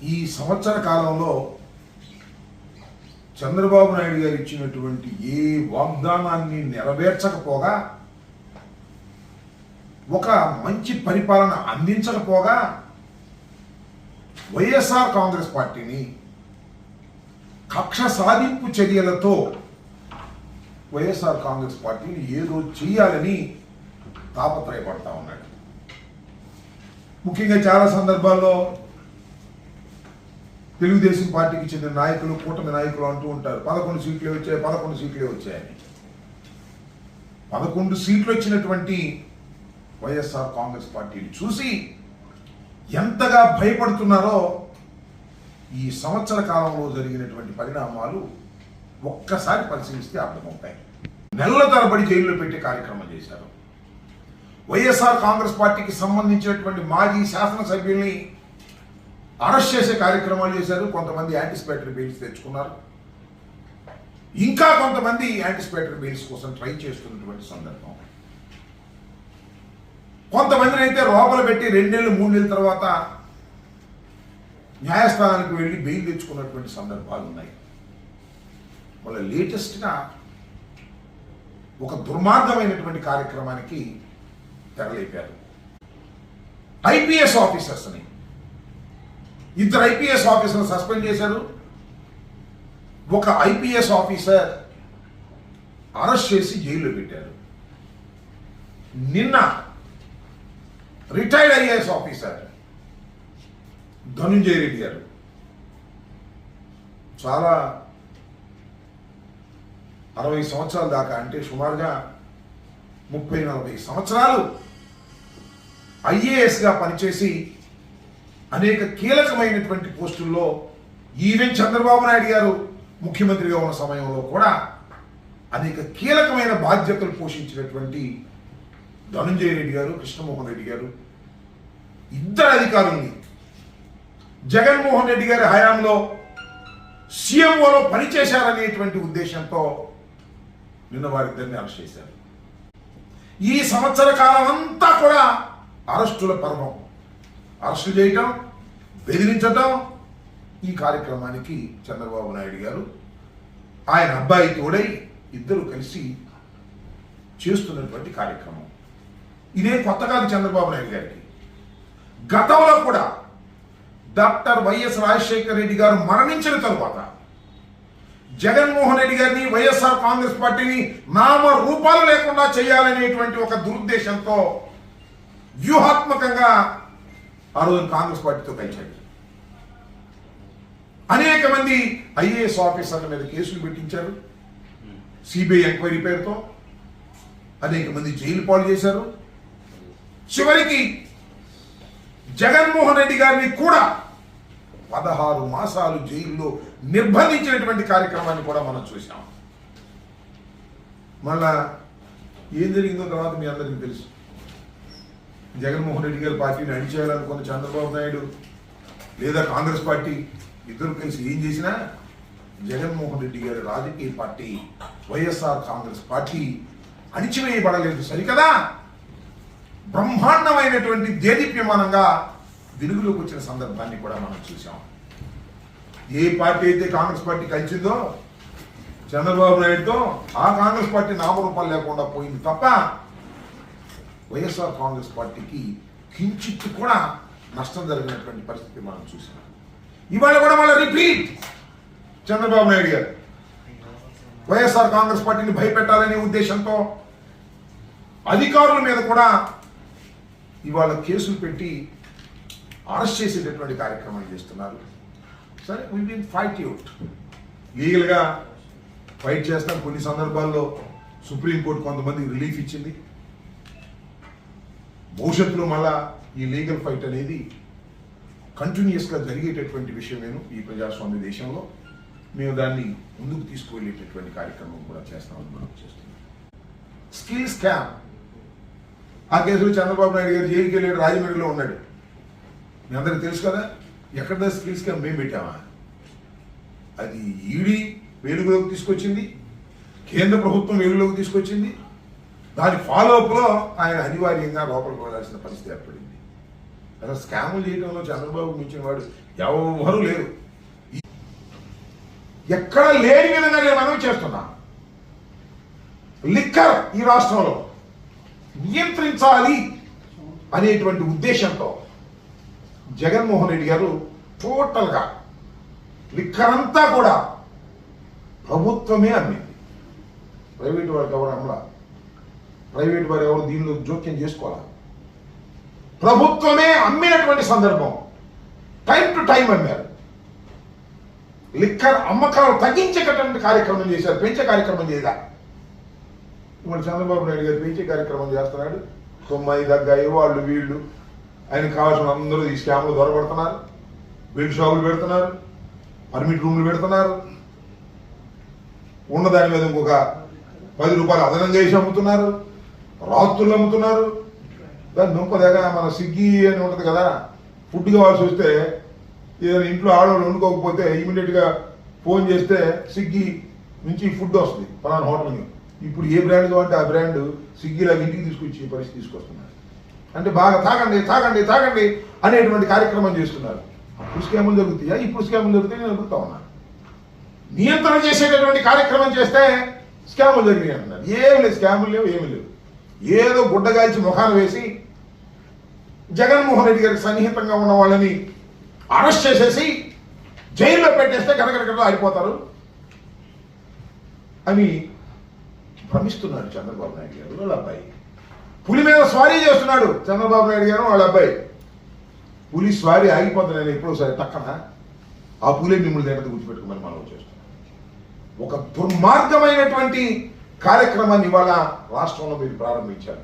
ఈ సంవత్సర కాలంలో చంద్రబాబు నాయుడు గారు ఇచ్చినటువంటి ఏ వాగ్దానాన్ని నెరవేర్చకపోగా ఒక మంచి పరిపాలన అందించకపోగా వైఎస్ఆర్ కాంగ్రెస్ పార్టీని కక్ష సాధింపు చర్యలతో వైఎస్ఆర్ కాంగ్రెస్ పార్టీని ఏదో చేయాలని తాపత్రయపడతా ఉన్నాడు. ముఖ్యంగా చాలా సందర్భాల్లో తెలుగుదేశం పార్టీకి చెందిన నాయకులు కూటమి నాయకులు అంటూ ఉంటారు. పదకొండు సీట్లే వచ్చాయి పదకొండు సీట్లే వచ్చాయని పదకొండు సీట్లు వచ్చినటువంటి వైఎస్ఆర్ కాంగ్రెస్ పార్టీని చూసి ఎంతగా భయపడుతున్నారో ఈ సంవత్సర కాలంలో జరిగినటువంటి పరిణామాలు ఒక్కసారి పరిశీలిస్తే అర్థమవుతాయి. నెలల తరబడి జైల్లో పెట్టే కార్యక్రమం చేశారు. వైఎస్ఆర్ కాంగ్రెస్ పార్టీకి సంబంధించినటువంటి మాజీ శాసనసభ్యుల్ని అరెస్ట్ చేసే కార్యక్రమాలు చేశారు కొంతమంది యాంటిసిపేటరీ బెయిల్స్ తెచ్చుకున్నారు. ఇంకా కొంతమంది యాంటిసిపేటరీ బెయిల్స్ కోసం ట్రై చేస్తున్నటువంటి సందర్భం. కొంతమందిని అయితే లోపల పెట్టి రెండు నెలలు మూడు నెలల తర్వాత న్యాయస్థానానికి వెళ్ళి బెయిల్ తెచ్చుకున్నటువంటి సందర్భాలు ఉన్నాయి. వాళ్ళ లేటెస్ట్గా ఒక దుర్మార్గమైనటువంటి కార్యక్రమానికి తెరలేపారు. ఐపీఎస్ ఆఫీసర్స్ని ఇద్దరు ఐపీఎస్ ఆఫీసర్ సస్పెండ్ చేశారు. ఒక ఐపీఎస్ ఆఫీసర్ అరెస్ట్ చేసి జైల్లో పెట్టారు. నిన్న retired IAS officer Dhanunjaya Reddy garu చాలా అరవై సంవత్సరాల దాకా అంటే సుమారుగా ముప్పై నలభై సంవత్సరాలు ఐఏఎస్గా పనిచేసి అనేక కీలకమైనటువంటి పోస్టుల్లో ఈవెన్ చంద్రబాబు నాయుడు గారు ముఖ్యమంత్రిగా ఉన్న సమయంలో కూడా అనేక కీలకమైన బాధ్యతలు పోషించినటువంటి ధనుంజయ రెడ్డి గారు కృష్ణమోహన్ రెడ్డి గారు ఇద్దరు అధికారుల్ని. జగన్మోహన్ రెడ్డి గారి హయాంలో సీఎంఓలో పనిచేశారనేటువంటి ఉద్దేశంతో నిన్న వారిద్దరిని అరెస్ట్ చేశారు. ఈ సంవత్సర కాలం అంతా కూడా అరెస్టుల పర్వం అరెస్టు చేయటం బెదిరించటం ఈ కార్యక్రమానికి చంద్రబాబు నాయుడు గారు ఆయన అబ్బాయి తోడై ఇద్దరు కలిసి చేస్తున్నటువంటి కార్యక్రమం. ఇదే కొత్త కాదు చంద్రబాబు నాయుడు గారికి. గతంలో కూడా డాక్టర్ వైఎస్ రాజశేఖర రెడ్డి గారు మరణించిన తరువాత జగన్మోహన్ రెడ్డి గారిని వైఎస్ఆర్ కాంగ్రెస్ పార్టీని నామ రూపాలు లేకుండా చేయాలనేటువంటి ఒక దురుద్దేశంతో వ్యూహాత్మకంగా ఆ రోజు కాంగ్రెస్ పార్టీతో కలిశాడు. అనేక మంది ఐఏఎస్ ఆఫీసర్ల మీద కేసులు పెట్టించారు. సిబిఐ ఎంక్వైరీ పేరుతో అనేక మంది జైలు పాలు చేశారు. చివరికి జగన్మోహన్ రెడ్డి గారిని కూడా పదహారు మాసాలు జైల్లో నిర్బంధించినటువంటి కార్యక్రమాన్ని కూడా మనం చూసాం మళ్ళా ఏం జరిగిందో తర్వాత మీ అందరికీ తెలుసు. జగన్మోహన్ రెడ్డి గారి పార్టీని అణిచేయాలనుకున్న చంద్రబాబు నాయుడు లేదా కాంగ్రెస్ పార్టీ ఇద్దరు కలిసి ఏం చేసినా జగన్మోహన్ రెడ్డి గారి రాజకీయ పార్టీ వైఎస్ఆర్ కాంగ్రెస్ పార్టీ అణిచివేయబడలేదు. సరికదా? బ్రహ్మాండమైనటువంటి దేదీప్యమానంగా వెలుగులోకి వచ్చిన సందర్భాన్ని కూడా మనం చూసాం ఏ పార్టీ అయితే కాంగ్రెస్ పార్టీ కలిసిందో చంద్రబాబు నాయుడుతో ఆ కాంగ్రెస్ పార్టీ నామరూపాలు లేకుండా పోయింది తప్ప వైఎస్ఆర్ కాంగ్రెస్ పార్టీకి కించిత్ కూడా నష్టం జరిగినటువంటి పరిస్థితి మనం చూసినాం ఇవాళ కూడా మళ్ళీ రిపీట్ చంద్రబాబు నాయుడు గారు. వైఎస్ఆర్ కాంగ్రెస్ పార్టీని భయపెట్టాలనే ఉద్దేశంతో అధికారుల మీద కూడా ఇవాళ కేసులు పెట్టి అరెస్ట్ చేసేటటువంటి కార్యక్రమాలు చేస్తున్నారు. సరే వీ విల్ ఫైట్ అవుట్ లీగల్గా ఫైట్ చేస్తాం కొన్ని సందర్భాల్లో సుప్రీంకోర్టు కొంతమంది రిలీఫ్ ఇచ్చింది. భవిష్యత్తులో మళ్ళా ఈ లీగల్ ఫైట్ అనేది కంటిన్యూస్గా జరిగేటటువంటి విషయమేను ఈ ప్రజాస్వామ్య దేశంలో. మేము దాన్ని ముందుకు తీసుకువెళ్ళేటటువంటి కార్యక్రమం కూడా చేస్తామని మనం చేస్తున్నాం. Skill scam. ఆ కేసులో చంద్రబాబు నాయుడు గారు జైలుకి వెళ్ళాడు రాజమండ్రిలో ఉన్నాడు. మీ అందరికి తెలుసు కదా ఎక్కడ స్కిల్ స్కామ్ మేము పెట్టామా? అది ఈడీ వెలుగులోకి తీసుకొచ్చింది కేంద్ర ప్రభుత్వం వెలుగులోకి తీసుకొచ్చింది దాని ఫాలో అప్లో ఆయన అనివార్యంగా లోపలికి వెళ్ళాల్సిన పరిస్థితి ఏర్పడింది. అసలు స్కాములు చేయడంలో చంద్రబాబు మించిన వాడు ఎవరు లేరు. ఎక్కడ లేని విధంగా నేను మనం చేస్తున్నా. లిక్కర్ ఈ రాష్ట్రంలో నియంత్రించాలి అనేటువంటి ఉద్దేశంతో జగన్మోహన్ రెడ్డి గారు టోటల్గా లిక్కర్ అంతా కూడా ప్రభుత్వమే అమ్మింది. ప్రైవేట్ వారికి ఎవరు అమ్మలా ప్రైవేట్ వారు ఎవరు దీనిలో జోక్యం చేసుకోవాలి? ప్రభుత్వమే అమ్మినటువంటి సందర్భం. టైం టు టైం అమ్మారు. లిక్కర్ అమ్మకాలు తగ్గించేటటువంటి కార్యక్రమం చేశారు పెంచే కార్యక్రమం చేయదా? ఇప్పుడు చంద్రబాబు నాయుడు గారు పెంచే కార్యక్రమం చేస్తున్నాడు. తొమ్మిది దగ్గాయి వాళ్ళు వీళ్ళు. ఆయనకు కావాల్సిన అందరూ ఈ స్కామ్లు దొరబడుతున్నారు బిల్ షాపులు పెడుతున్నారు పర్మిట్ రూమ్లు పెడుతున్నారు. ఉన్న దాని మీద ఇంకొక పది రూపాయలు అదనంగా వేసి అమ్ముతున్నారు. రాత్రులు అమ్ముతున్నారు దాని దగ్గర మన స్విగ్గీ అని ఉంటుంది కదా ఫుడ్ కావాల్సి వస్తే ఏదైనా ఇంట్లో ఆడవాళ్ళు వండుకోకపోతే ఇమీడియట్గా ఫోన్ చేస్తే స్విగ్గీ నుంచి ఫుడ్ వస్తుంది పలానా హోటల్కి ఇప్పుడు ఏ బ్రాండ్ కావాలంటే ఆ బ్రాండ్ స్విగ్గీలాగా ఇంటికి తీసుకొచ్చి పరిస్థితి తీసుకొస్తున్నారు. అంటే బాగా తాగండి తాగండి తాగండి అనేటువంటి కార్యక్రమం చేస్తున్నారు. అప్పుడు స్కాములు జరుగుతాయా? ఇప్పుడు స్కాములు జరుగుతాయి నేను అడుగుతా ఉన్నాను నియంత్రణ చేసేటటువంటి కార్యక్రమం చేస్తే స్కాములు జరిగినాయి అంటున్నారు. ఏమి లేదు స్కాములు లేవు ఏమి లేవు. ఏదో గుడ్డగాల్చి ముఖాలు వేసి జగన్మోహన్ రెడ్డి గారికి సన్నిహితంగా ఉన్న వాళ్ళని అరెస్ట్ చేసేసి జైల్లో పెట్టేస్తే గడగడగడ ఆడిపోతారు అని భ్రమిస్తున్నారు చంద్రబాబు నాయుడు గారు వాళ్ళ అబ్బాయి. పులి మీద స్వారీ చేస్తున్నాడు చంద్రబాబు నాయుడు గారు వాళ్ళ అబ్బాయి. పులి స్వారీ ఆగిపోతున్నాను ఎప్పుడో సరే తక్కన? ఆ పులే మిమ్మల్ని దగ్గర గుర్తుపెట్టుకోమని మనం చేస్తున్నాం ఒక దుర్మార్గమైనటువంటి కార్యక్రమాన్ని ఇవాళ రాష్ట్రంలో మీరు ప్రారంభించారు.